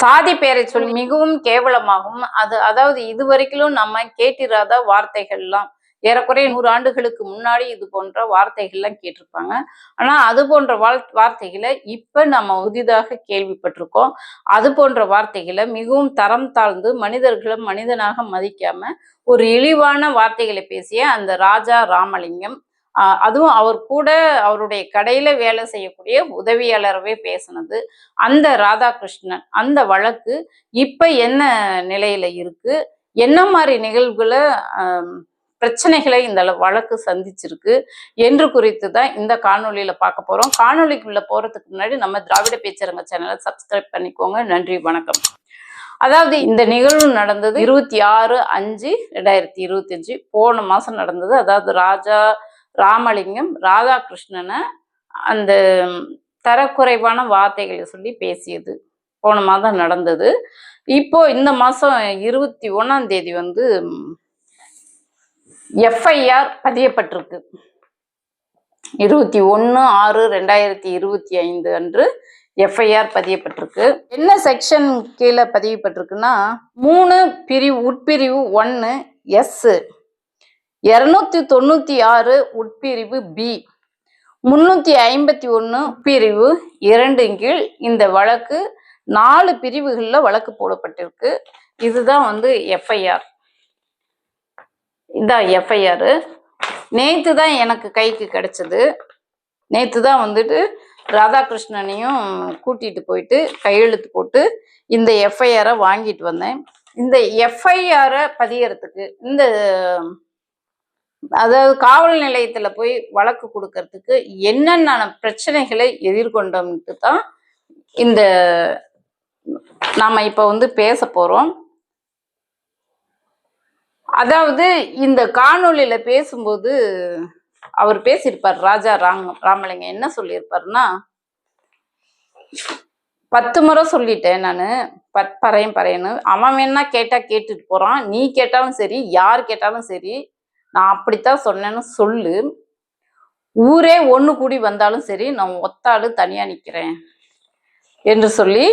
சாதி பெயரை சொல்லி மிகவும் கேவலமாகவும் அது அதாவது இதுவரைக்கும் நம்ம கேட்டிராத வார்த்தைகள்லாம் ஏறக்குறைய நூறு ஆண்டுகளுக்கு முன்னாடி இது போன்ற வார்த்தைகள்லாம் கேட்டிருப்பாங்க. ஆனா அது போன்ற வாழ் வார்த்தைகளை இப்ப நம்ம புதிதாக கேள்விப்பட்டிருக்கோம். அது போன்ற வார்த்தைகளை மிகவும் தரம் தாழ்ந்து மனிதர்களும் மனிதனாக மதிக்காம ஒரு இழிவான வார்த்தைகளை பேசிய அந்த ராஜா ராமலிங்கம் அதுவும் அவர் கூட அவருடைய கடையில வேலை செய்யக்கூடிய உதவியாளரவே பேசினது. அந்த ராதாகிருஷ்ணன் அந்த வழக்கு இப்ப என்ன நிலையில இருக்கு? என்ன மாதிரி நிகழ்வுகளை பிரச்சனைகளை இந்த அளவு வழக்கு சந்திச்சிருக்கு? என்று குறித்து தான் இந்த காணொலியில் பார்க்க போறோம். காணொளிக்குள்ள போறதுக்கு முன்னாடி நம்ம திராவிட பேச்சரங்க சேனலை சப்ஸ்கிரைப் பண்ணிக்கோங்க. நன்றி வணக்கம். அதாவது இந்த நிகழ்வு நடந்தது இருபத்தி ஆறு அஞ்சு ரெண்டாயிரத்தி இருபத்தி அஞ்சு போன மாசம் நடந்தது. அதாவது ராஜா ராமலிங்கம் ராதாகிருஷ்ணனை அந்த தரக்குறைவான வார்த்தைகளை சொல்லி பேசியது. போன மாதம் நடந்தது. இப்போ இந்த மாதம் இருபத்தி ஒன்றாம் தேதி வந்து எஃப்ஐஆர் பதியப்பட்டிருக்கு. இருபத்தி ஒன்று ஆறு ரெண்டாயிரத்தி இருபத்தி ஐந்து அன்று எஃப்ஐஆர் பதியப்பட்டிருக்கு. என்ன செக்ஷன் கீழே பதியப்பட்டிருக்குன்னா மூணு பிரிவு உட்பிரிவு ஒன்று எஸ்ஸு. இரநூத்தி தொண்ணூத்தி ஆறு உட்பிரிவு பி முன்னூத்தி ஐம்பத்தி ஒன்று பிரிவு இரண்டின் கீழ் இந்த வழக்கு நாலு பிரிவுகளில் வழக்கு போடப்பட்டிருக்கு. இதுதான் வந்து எஃப்ஐஆர் இதான் எஃப்ஐஆர் நேத்து தான் எனக்கு கைக்கு கிடைச்சது. நேத்து தான் வந்துட்டு ராதாகிருஷ்ணனையும் கூட்டிட்டு போயிட்டு கையெழுத்து போட்டு இந்த எஃப்ஐஆரை வாங்கிட்டு வந்தேன். இந்த எஃப்ஐஆரை பதியறதுக்கு இந்த அதாவது காவல் நிலையத்தில் போய் வழக்கு கொடுக்கறதுக்கு என்னென்ன பிரச்சனைகளை எதிர்கொண்டோம்ட்டு தான் இந்த நாம் இப்போ வந்து பேச போகிறோம் அதாவது இந்த காணொலியில் பேசும்போது அவர் பேசியிருப்பார் ராஜா ராம் ராமலிங்கம் என்ன சொல்லியிருப்பாருன்னா பத்து முறை சொல்லிட்டேன் நான். பத் பறையன் பறையன்னு. அவன் வேணா கேட்டால் கேட்டுட்டு போகிறான் நீ கேட்டாலும் சரி யார் கேட்டாலும் சரி நான் அப்படித்தான் சொன்னேன்னு சொல்லு. ஊரே ஒன்று கூடி வந்தாலும் சரி நான் ஒத்தாடு தனியாக நிற்கிறேன் என்று சொல்லி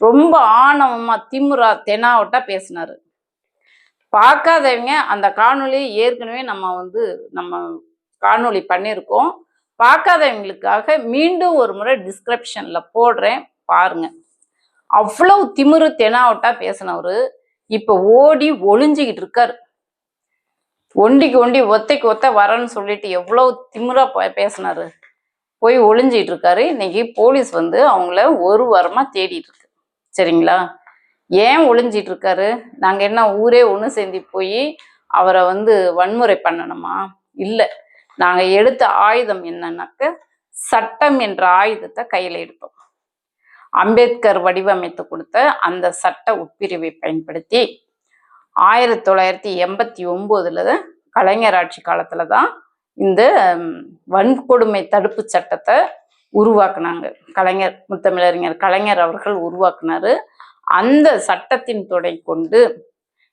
ரொம்ப ஆணவமாக திமுறா தெனாவட்டா பேசினாரு. பார்க்காதவங்க அந்த காணொளி ஏற்கனவே நம்ம வந்து நம்ம காணொளி பண்ணியிருக்கோம். பார்க்காதவங்களுக்காக மீண்டும் ஒரு முறை டிஸ்கிரிப்ஷனில் போடுறேன் பாருங்க. அவ்வளவு திமிரு தெனாவட்டா பேசினவர் இப்போ ஓடி ஒளிஞ்சுக்கிட்டு இருக்காரு. ஒண்டிக்கு ஒண்டி ஒத்தைக்கு ஒத்த வரேன்னு சொல்லிட்டு எவ்வளவு திமிரா பேசினாரு. போய் ஒளிஞ்சிட்டு இருக்காரு. இன்னைக்கு போலீஸ் வந்து அவங்கள ஒரு வாரமா தேடிட்டு இருக்கு. சரிங்களா? ஏன் ஒளிஞ்சிட்டு இருக்காரு? நாங்க என்ன ஊரே ஒன்று சேர்ந்து போய் அவரை வந்து வன்முறை பண்ணணுமா? இல்லை. நாங்க எடுத்த ஆயுதம் என்னன்னாக்க சட்டம் என்ற ஆயுதத்தை கையில எடுப்போம் அம்பேத்கர் வடிவமைத்து கொடுத்த அந்த சட்ட உட்பிரிவை பயன்படுத்தி ஆயிரத்தி தொள்ளாயிரத்தி எண்பத்தி ஒம்போதுல கலைஞர் ஆட்சி காலத்துல தான் இந்த வன்கொடுமை தடுப்பு சட்டத்தை உருவாக்குனாங்க. கலைஞர் முத்தமிழறிஞர் கலைஞர் அவர்கள் உருவாக்குனாரு. அந்த சட்டத்தின் துணை கொண்டு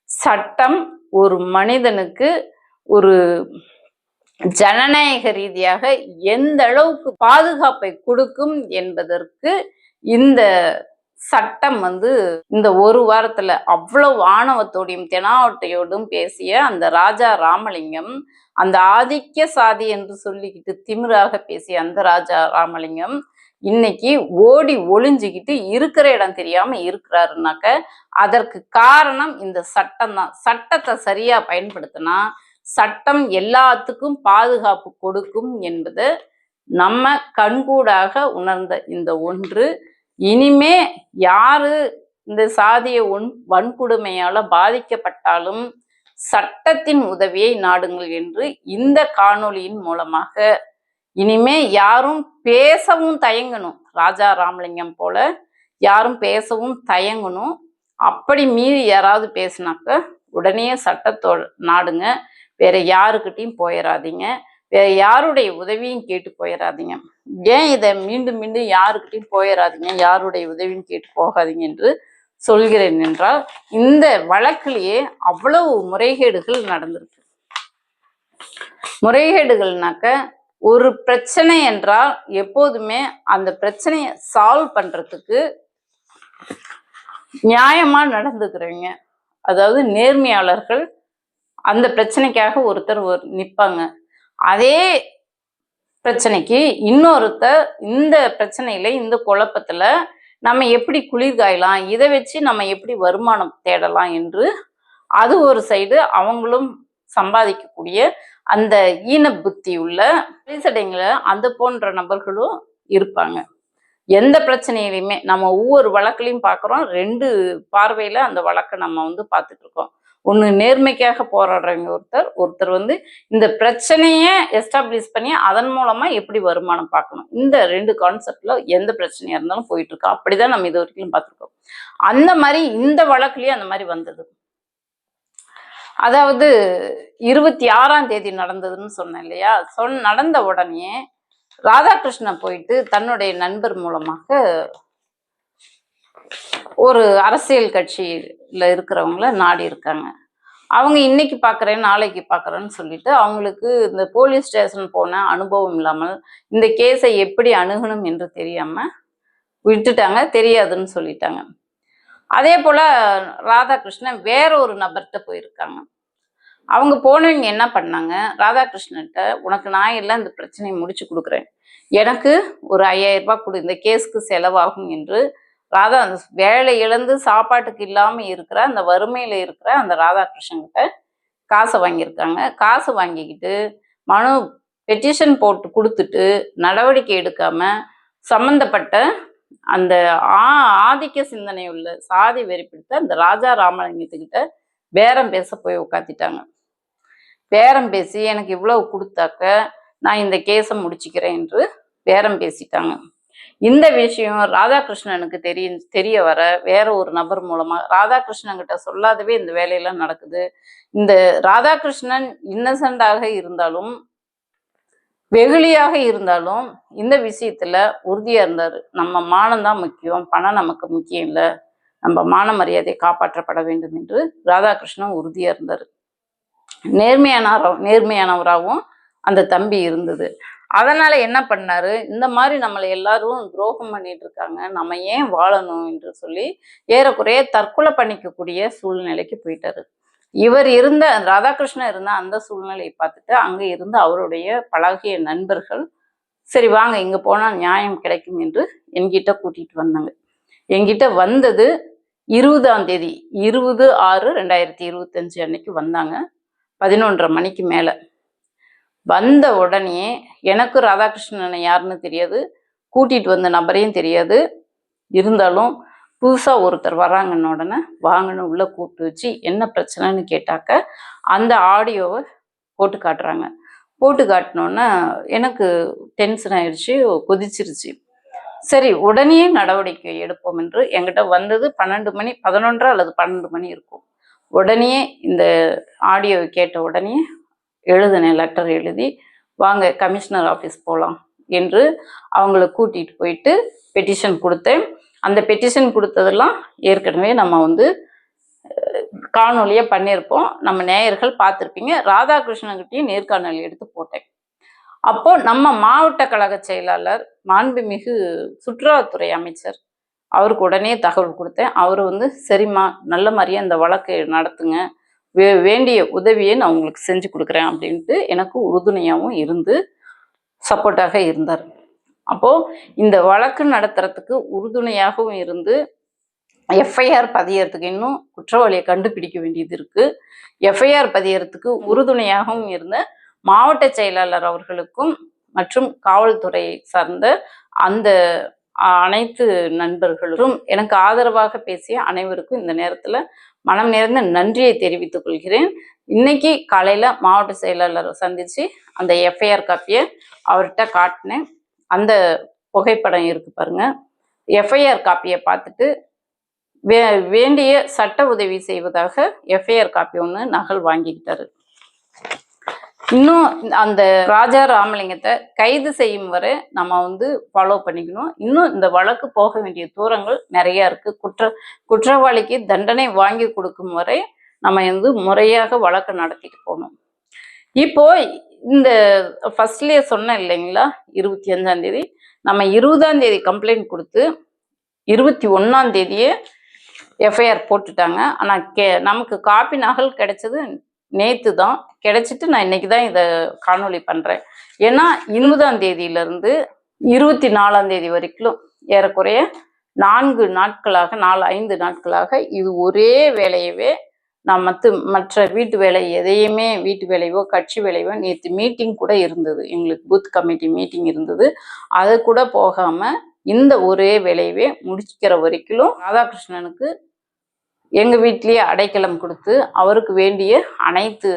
சட்டம் ஒரு மனிதனுக்கு ஒரு ஜனநாயக ரீதியாக எந்த அளவுக்கு பாதுகாப்பை கொடுக்கும் என்பதற்கு இந்த சட்டம் வந்து இந்த ஒரு வாரத்துல அவ்வளவு ஆணவத்தோடையும் தெனாவட்டையோடும் பேசிய அந்த ராஜா ராமலிங்கம் அந்த ஆதிக்க சாதி என்று சொல்லிக்கிட்டு திமிராக பேசிய அந்த ராஜா ராமலிங்கம் இன்னைக்கு ஓடி ஒளிஞ்சுக்கிட்டு இருக்கிற இடம் தெரியாம இருக்கிறாருனாக்க அதற்கு காரணம் இந்த சட்டம் தான். சட்டத்தை சரியா பயன்படுத்தினா சட்டம் எல்லாத்துக்கும் பாதுகாப்பு கொடுக்கும் என்பது நம்ம கண்கூடாக உணர்ந்த இந்த ஒன்று. இனிமே யாரு இந்த சாதிய ஒன் வன்கொடுமையால பாதிக்கப்பட்டாலும் சட்டத்தின் உதவியை நாடுங்கள் என்று இந்த காணொளியின் மூலமாக. இனிமே யாரும் பேசவும் தயங்கணும். ராஜா ராமலிங்கம் போல யாரும் பேசவும் தயங்கணும். அப்படி மீறி யாராவது பேசினாக்க உடனே சட்டத்தோ நாடுங்க. வேற யாருக்கிட்டையும் போயிடாதீங்க வேற யாருடைய உதவியும் கேட்டு போயிடாதீங்க ஏன் இதை மீண்டும் மீண்டும் யாருக்கிட்டையும் போயிடாதீங்க யாருடைய உதவியும் கேட்டு போகாதீங்க என்று சொல்கிறேன் என்றால் இந்த வழக்கிலேயே அவ்வளவு முறைகேடுகள் நடந்திருக்கு. முறைகேடுகள்னாக்க ஒரு பிரச்சனை என்றால் எப்போதுமே அந்த பிரச்சனையை சால்வ் பண்றதுக்கு நியாயமா நடந்துக்கிறவங்க அதாவது நேர்மையாளர்கள் அந்த பிரச்சனைக்காக ஒருத்தர் ஒரு நிற்பாங்க அதே பிரச்சனைக்கு இன்னொருத்தர் இந்த பிரச்சனையில இந்த குழப்பத்துல நம்ம எப்படி குளிர் காயலாம் இதை வச்சு நம்ம எப்படி வருமானம் தேடலாம் என்று அது ஒரு சைடு அவங்களும் சம்பாதிக்கக்கூடிய அந்த ஈன புத்தி உள்ள அந்த போன்ற நபர்களும் இருப்பாங்க. எந்த பிரச்சனையிலையுமே நம்ம ஒவ்வொரு வழக்குலையும் பார்க்குறோம். ரெண்டு பார்வையில் அந்த வழக்கை நம்ம வந்து பார்த்துட்டு இருக்கோம். ஒன்று நேர்மைக்காக போராடுறவங்க ஒருத்தர் ஒருத்தர் வந்து இந்த பிரச்சனையை எஸ்டாப்ளிஷ் பண்ணி அதன் மூலமாக எப்படி வருமானம் பார்க்கணும். இந்த ரெண்டு கான்செப்டில் எந்த பிரச்சனையாக இருந்தாலும் போயிட்டுருக்கோம் அப்படி அப்படிதான் நம்ம இது வரைக்கும் பார்த்துருக்கோம். அந்த மாதிரி இந்த வழக்குலேயும் அந்த மாதிரி வந்தது. அதாவது இருபத்தி ஆறாம் தேதி நடந்ததுன்னு சொன்னேன் இல்லையா? சொன் நடந்த உடனே ராதாகிருஷ்ணன் போயிட்டு தன்னுடைய நண்பர் மூலமாக ஒரு அரசியல் கட்சி இல்லை இருக்கிறவங்கள நாடி இருக்காங்க. அவங்க இன்னைக்கு பார்க்குறேன் நாளைக்கு பார்க்குறேன்னு சொல்லிட்டு அவங்களுக்கு இந்த போலீஸ் ஸ்டேஷன் போன அனுபவம் இல்லாமல் இந்த கேஸை எப்படி அணுகணும் என்று தெரியாமல் விட்டுட்டாங்க தெரியாதுன்னு சொல்லிட்டாங்க. அதே போல் ராதாகிருஷ்ணன் வேற ஒரு நபர்கிட்ட போயிருக்காங்க. அவங்க போனவங்க என்ன பண்ணாங்க? ராதாகிருஷ்ணன்ட்ட உனக்கு நான் எல்லாம் இந்த பிரச்சனையை முடிச்சு கொடுக்குறேன். எனக்கு ஒரு ஐயாயிரம் ரூபாய் கொடு இந்த கேஸுக்கு செலவாகும் என்று ராதா அந்த வேலை இழந்து சாப்பாட்டுக்கு இல்லாமல் இருக்கிற அந்த வறுமையில் இருக்கிற அந்த ராதாகிருஷ்ணன்கிட்ட காசை வாங்கியிருக்காங்க. காசு வாங்கிக்கிட்டு மனு பெட்டிஷன் போட்டு கொடுத்துட்டு நடவடிக்கை எடுக்காம சம்பந்தப்பட்ட அந்த ஆ ஆதிக்க சிந்தனை உள்ள சாதி வெறி பிடித்த அந்த ராஜா ராமலிங்கத்துக்கிட்ட பேரம் பேச போய் உட்காத்திட்டாங்க பேரம் பேசி எனக்கு இவ்வளவு கொடுத்தாக்க நான் இந்த கேஸை முடிச்சுக்கிறேன் என்று பேரம் பேசிட்டாங்க. இந்த விஷயம் ராதாகிருஷ்ணனுக்கு தெரிய தெரிய வர வேற ஒரு நபர் மூலமா ராதாகிருஷ்ணன் கிட்ட சொல்லாதவே இந்த வேலையெல்லாம் நடக்குது. இந்த ராதாகிருஷ்ணன் இன்னசென்டாக இருந்தாலும் வெகுளியாக இருந்தாலும் இந்த விஷயத்துல உறுதியா இருந்தாரு. நம்ம மானம் தான் முக்கியம் பணம் நமக்கு முக்கியம் இல்லை. நம்ம மான மரியாதை காப்பாற்றப்பட வேண்டும் என்று ராதாகிருஷ்ணன் உறுதியா இருந்தாரு. நேர்மையான நேர்மையானவராகவும் அந்த தம்பி இருந்தது. அதனால என்ன பண்ணாரு? இந்த மாதிரி நம்மளை எல்லாரும் துரோகம் பண்ணிட்டு இருக்காங்க. நம்ம ஏன் வாழணும் என்று சொல்லி ஏறக்குறைய தற்கொலை பண்ணிக்கக்கூடிய சூழ்நிலைக்கு போயிட்டாரு. இவர் இருந்த ராதாகிருஷ்ணன் இருந்த அந்த சூழ்நிலையை பார்த்துட்டு அங்க இருந்து அவருடைய பழகிய நண்பர்கள் சரி வாங்க இங்க போனா நியாயம் கிடைக்கும் என்று என்கிட்ட கூட்டிட்டு வந்தாங்க. என்கிட்ட வந்தது இருபதாம் தேதி இருபது ஆறு ரெண்டாயிரத்தி இருபத்தஞ்சு அன்னைக்கு வந்தாங்க. பதினொன்றரை மணிக்கு மேலே. வந்த உடனே எனக்கு ராதாகிருஷ்ணனை யாருன்னு தெரியாது. கூட்டிட்டு வந்த நபரையும் தெரியாது. இருந்தாலும் புதுசாக ஒருத்தர் வராங்கன்ன உடனே வாங்கன்னு உள்ள கூப்பிட்டு வச்சு என்ன பிரச்சனைன்னு கேட்டாக்க அந்த ஆடியோவை போட்டு காட்டுறாங்க. போட்டு காட்டினோன்னே எனக்கு டென்ஷன் ஆயிடுச்சு கொதிச்சிருச்சு. சரி உடனே நடவடிக்கை எடுப்போம் என்று எங்கிட்ட வந்தது பன்னெண்டு மணி பதினொன்றரை அல்லது பன்னெண்டு மணி இருக்கும். உடனே இந்த ஆடியோவை கேட்ட உடனே எழுதினேன் லெட்டர் எழுதி வாங்க கமிஷனர் ஆஃபீஸ் போகலாம் என்று அவங்கள கூட்டிகிட்டு போயிட்டு பெட்டிஷன் கொடுத்தேன். அந்த பெட்டிஷன் கொடுத்ததெல்லாம் ஏற்கனவே நம்ம வந்து காணொலியாக பண்ணியிருப்போம். நம்ம நேயர்கள் பார்த்துருப்பீங்க. ராதாகிருஷ்ணன்கிட்டையும் நேர்காணல் எடுத்து போட்டேன். அப்போ நம்ம மாவட்ட கழக செயலாளர் மாண்புமிகு சுற்றுலாத்துறை அமைச்சர் அவருக்கு உடனே தகவல் கொடுத்தேன். அவர் வந்து சரிம்மா நல்ல மாதிரியே இந்த வழக்கு நடத்துங்க. வே வேண்டிய உதவியை நான் உங்களுக்கு செஞ்சு கொடுக்குறேன் அப்படின்ட்டு எனக்கு உறுதுணையாகவும் இருந்து சப்போர்ட்டாக இருந்தார். அப்போது இந்த வழக்கு நடத்துறதுக்கு உறுதுணையாகவும் இருந்து எஃப்ஐஆர் பதியறதுக்கு இன்னும் குற்றவாளியை கண்டுபிடிக்க வேண்டியது இருக்குது எஃப்ஐஆர் பதியறதுக்கு உறுதுணையாகவும் இருந்த மாவட்ட செயலாளர் அவர்களுக்கும் மற்றும் காவல்துறை சார்ந்த அந்த அனைத்து நண்பர்களும் எனக்கு ஆதரவாக பேசிய அனைவருக்கும் இந்த நேரத்தில் மனம் நிறைந்த நன்றியை தெரிவித்துக் கொள்கிறேன். இன்னைக்கு காலையில் மாவட்ட செயலாளரை சந்தித்து அந்த எஃப்ஐஆர் காப்பியை அவர்கிட்ட காட்டினேன். அந்த புகைப்படம் இருக்கு பாருங்க. எஃப்ஐஆர் காப்பியை பார்த்துட்டு வே வேண்டிய சட்ட உதவி செய்வதாக எஃப்ஐஆர் காப்பி ஒன்று நகல் வாங்கிக்கிட்டாரு. இன்னும் அந்த ராஜா ராமலிங்கத்தை கைது செய்யும் வரை நம்ம வந்து ஃபாலோ பண்ணிக்கணும். இன்னும் இந்த வழக்கு போக வேண்டிய தூரங்கள் நிறைய இருக்கு. குற்ற குற்றவாளிக்கு தண்டனை வாங்கி கொடுக்கும் வரை நம்ம வந்து முறையாக வழக்கு நடத்திட்டு போகணும். இப்போ இந்த ஃபர்ஸ்ட்லேயே சொன்னேன் இல்லைங்களா? இருபத்தி அஞ்சாம் தேதி. நம்ம இருபதாம் தேதி கம்ப்ளைண்ட் கொடுத்து இருபத்தி ஒன்றாம் தேதியே எஃப்ஐஆர் போட்டுட்டாங்க. ஆனால் கே நமக்கு காப்பி நகல் கிடைச்சது நேற்று தான் கிடைச்சிட்டு நான் இன்னைக்கு தான் இதை காணொளி பண்ணுறேன் ஏன்னா இருபதாம் தேதியிலேருந்து இருபத்தி நாலாம் தேதி வரைக்கும் ஏறக்குறைய நான்கு நாட்களாக நாலு ஐந்து நாட்களாக இது ஒரே வேலையவே நான் மற்ற மற்ற வீட்டு வேலை எதையுமே வீட்டு வேலையோ கட்சி வேலையோ நேற்று மீட்டிங் கூட இருந்தது. எங்களுக்கு பூத் கமிட்டி மீட்டிங் இருந்தது. அது கூட போகாமல் இந்த ஒரே வேலையவே முடிக்கிற வரைக்கும் ராதாகிருஷ்ணனுக்கு எங்கள் வீட்லேயே அடைக்கலம் கொடுத்து அவருக்கு வேண்டிய அனைத்து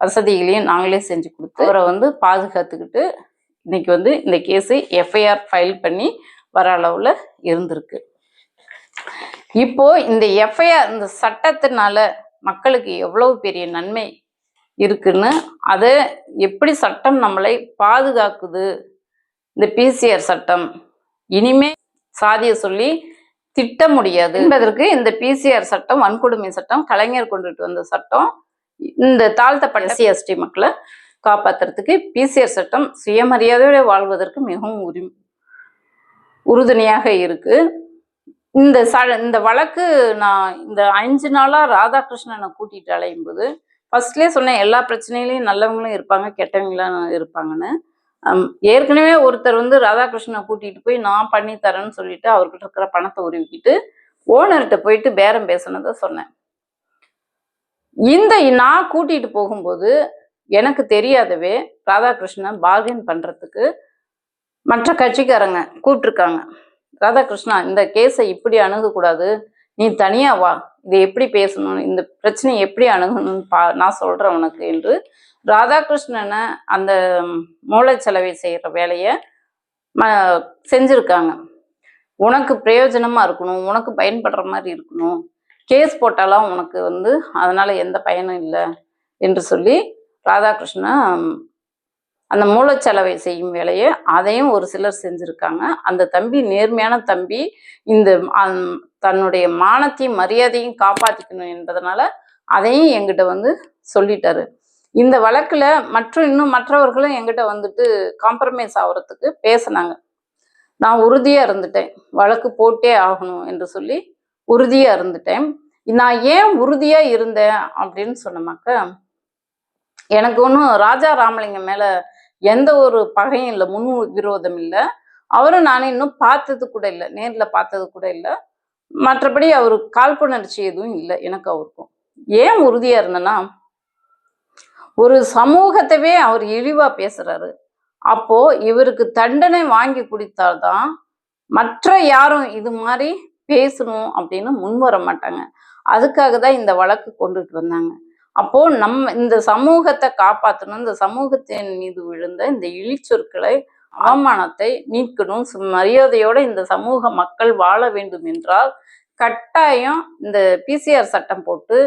வசதிகளையும் நாங்களே செஞ்சு கொடுத்து அவரை வந்து பாதுகாத்துக்கிட்டு இன்னைக்கு வந்து இந்த கேஸு எஃப்ஐஆர் ஃபைல் பண்ணி வர அளவில் இருந்திருக்கு. இப்போ இந்த எஃப்ஐஆர் இந்த சட்டத்தினால மக்களுக்கு எவ்வளவு பெரிய நன்மை இருக்குன்னு அதை எப்படி சட்டம் நம்மளை பாதுகாக்குது? இந்த பிசிஆர் சட்டம் இனிமே சாதியை சொல்லி திட்ட முடியாது. என்பதற்கு இந்த பிசிஆர் சட்டம் வன்கொடுமை சட்டம் கலைஞர் கொண்டுட்டு வந்த சட்டம் இந்த தாழ்த்தப்பட்ட எஸ்டி மக்களை காப்பாத்துறதுக்கு பிசிஆர் சட்டம் சுயமரியாதையோட வாழ்வதற்கு மிகவும் உரி உறுதுணையாக இருக்கு. இந்த ச இந்த வழக்கு நான் இந்த அஞ்சு நாளாக ராதாகிருஷ்ணனை கூட்டிட்டு அலையும் போது ஃபர்ஸ்ட்லேயே சொன்னேன் எல்லா பிரச்சனையிலையும் நல்லவங்களும் இருப்பாங்க கெட்டவங்களும் இருப்பாங்கன்னு. ஏற்கனவே ஒருத்தர் வந்து ராதாகிருஷ்ணனை கூட்டிட்டு போய் நான் பண்ணி தரேன்னு சொல்லிட்டு அவர்கிட்ட இருக்கிற பணத்தை உருவிக்கிட்டு ஓனர்கிட்ட போயிட்டு பேரம் பேசினதை சொன்னேன். இந்த நான் கூட்டிட்டு போகும்போது எனக்கு தெரியாதவே ராதாகிருஷ்ணன் பார்கெயின் பண்றதுக்கு மற்ற கட்சிக்காரங்க கூப்பிட்டுருக்காங்க. ராதாகிருஷ்ணா இந்த கேஸை இப்படி அணுகக்கூடாது. நீ தனியா வா. இதை எப்படி பேசணும்? இந்த பிரச்சனையை எப்படி அணுகணும்னு பா நான் சொல்றேன் உனக்கு என்று ராதாகிருஷ்ணனை அந்த மூளைச்சலவை செய்கிற வேலையை ம செஞ்சுருக்காங்க. உனக்கு பிரயோஜனமாக இருக்கணும் உனக்கு பயன்படுற மாதிரி இருக்கணும். கேஸ் போட்டாலாம் உனக்கு வந்து அதனால் எந்த பயனும் இல்லை என்று சொல்லி ராதாகிருஷ்ணன் அந்த மூளைச்சலவை செய்யும் வேலையை அதையும் ஒரு சிலர் செஞ்சுருக்காங்க. அந்த தம்பி நேர்மையான தம்பி இந்த தன்னுடைய மானத்தையும் மரியாதையும் காப்பாற்றிக்கணும் என்பதனால அதையும் எங்கிட்ட வந்து சொல்லிட்டாரு. இந்த வழக்கில் மற்றும் இன்னும் மற்றவர்களும் எங்கிட்ட வந்துட்டு காம்ப்ரமைஸ் ஆகுறதுக்கு பேசினாங்க. நான் உறுதியாக இருந்துட்டேன். வழக்கு போட்டே ஆகணும் என்று சொல்லி உறுதியாக இருந்துட்டேன். நான் ஏன் உறுதியாக இருந்தேன் அப்படின்னு சொன்னமாக்க எனக்கு ஒன்றும் ராஜா ராமலிங்கம் மேலே எந்த ஒரு பகையும் இல்லை முன் விரோதம் இல்லை. அவரும் நானும் இன்னும் பார்த்தது கூட இல்லை நேரில் பார்த்தது கூட இல்லை. மற்றபடி அவர் காழ்ப்புணர்ச்சி எதுவும் இல்லை எனக்கு அவருக்கும். ஏன் உறுதியாக இருந்தேன்னா ஒரு சமூகத்தவே அவர் இழிவாக பேசுகிறாரு அப்போது இவருக்கு தண்டனை வாங்கி குடித்தால்தான் மற்ற யாரும் இது மாதிரி பேசணும் அப்படின்னு முன் வர மாட்டாங்க. அதுக்காக தான் இந்த வழக்கு கொண்டுட்டு வந்தாங்க. அப்போது நம்ம இந்த சமூகத்தை காப்பாற்றணும் இந்த சமூகத்தின் மீது விழுந்த இந்த இழிச்சொற்களை அவமானத்தை மீட்கணும் சு- மரியாதையோட இந்த சமூக மக்கள் வாழ வேண்டும் என்றால் கட்டாயம் இந்த பிசிஆர் சட்டம் போட்டு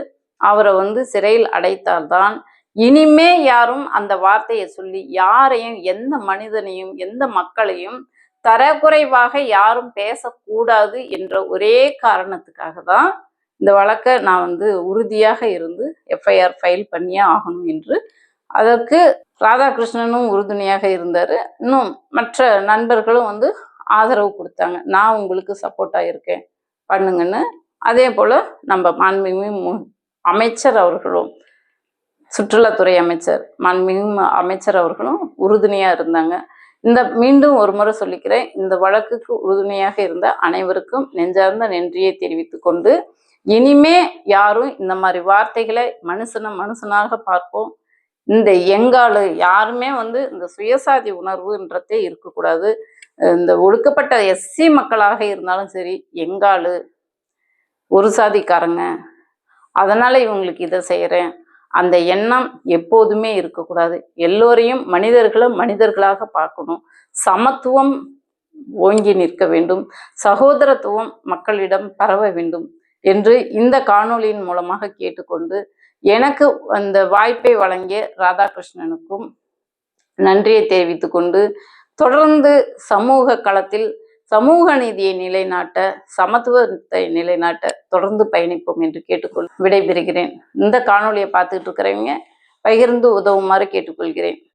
அவரை வந்து சிறையில் அடைத்தால்தான் இனிமே யாரும் அந்த வார்த்தையை சொல்லி யாரையும் எந்த மனிதனையும் எந்த மக்களையும் தரக்குறைவாக யாரும் பேசக்கூடாது என்ற ஒரே காரணத்துக்காக தான் இந்த வழக்கை நான் வந்து உறுதியாக இருந்து எஃப்ஐஆர் ஃபைல் பண்ணியே ஆகணும் என்று. அதற்கு ராதாகிருஷ்ணனும் உறுதுணையாக இருந்தார். இன்னும் மற்ற நண்பர்களும் வந்து ஆதரவு கொடுத்தாங்க. நான் உங்களுக்கு சப்போர்ட்டாக இருக்கேன். பண்ணுங்கன்னு. அதே போல் நம்ம மாண்புமிகு மு- அமைச்சர் அவர்களும் சுற்றுலாத்துறை அமைச்சர் மாண்புமிகு அமைச்சர் அவர்களும் உறுதுணையாக இருந்தாங்க. இந்த மீண்டும் ஒரு முறை சொல்லிக்கிறேன் இந்த வழக்குக்கு உறுதுணையாக இருந்த அனைவருக்கும் நெஞ்சார்ந்த நன்றியை தெரிவித்து கொண்டு இனிமே யாரும் இந்த மாதிரி வார்த்தைகளை மனுஷனை மனுஷனாக பார்ப்போம். இந்த எங்காலு யாருமே வந்து இந்த சுயசாதி உணர்வுன்றதே இருக்கக்கூடாது. இந்த ஒடுக்கப்பட்ட எஸ்சி மக்களாக இருந்தாலும் சரி எங்காலு ஒரு சாதிக்காரங்க அதனால இவங்களுக்கு இதை செய்கிறேன் அந்த எண்ணம் எப்போதுமே இருக்கக்கூடாது. எல்லோரையும் மனிதர்களை மனிதர்களாக பார்க்கணும். சமத்துவம் ஓங்கி நிற்க வேண்டும். சகோதரத்துவம் மக்களிடம் பரவ வேண்டும் என்று இந்த காணொளியின் மூலமாக கேட்டுக்கொண்டு எனக்கு அந்த வாய்ப்பை வழங்கிய ராதாகிருஷ்ணனுக்கும் நன்றியை தெரிவித்துக்கொண்டு தொடர்ந்து சமூக களத்தில் சமூக நீதியை நிலைநாட்ட சமத்துவத்தை நிலைநாட்ட தொடர்ந்து பயணிப்போம் என்று கேட்டுக்கொள் விடைபெறுகிறேன். இந்த காணொளியை பார்த்துக்கிட்டு இருக்கிறவங்க பகிர்ந்து உதவுமாறு கேட்டுக்கொள்கிறேன்.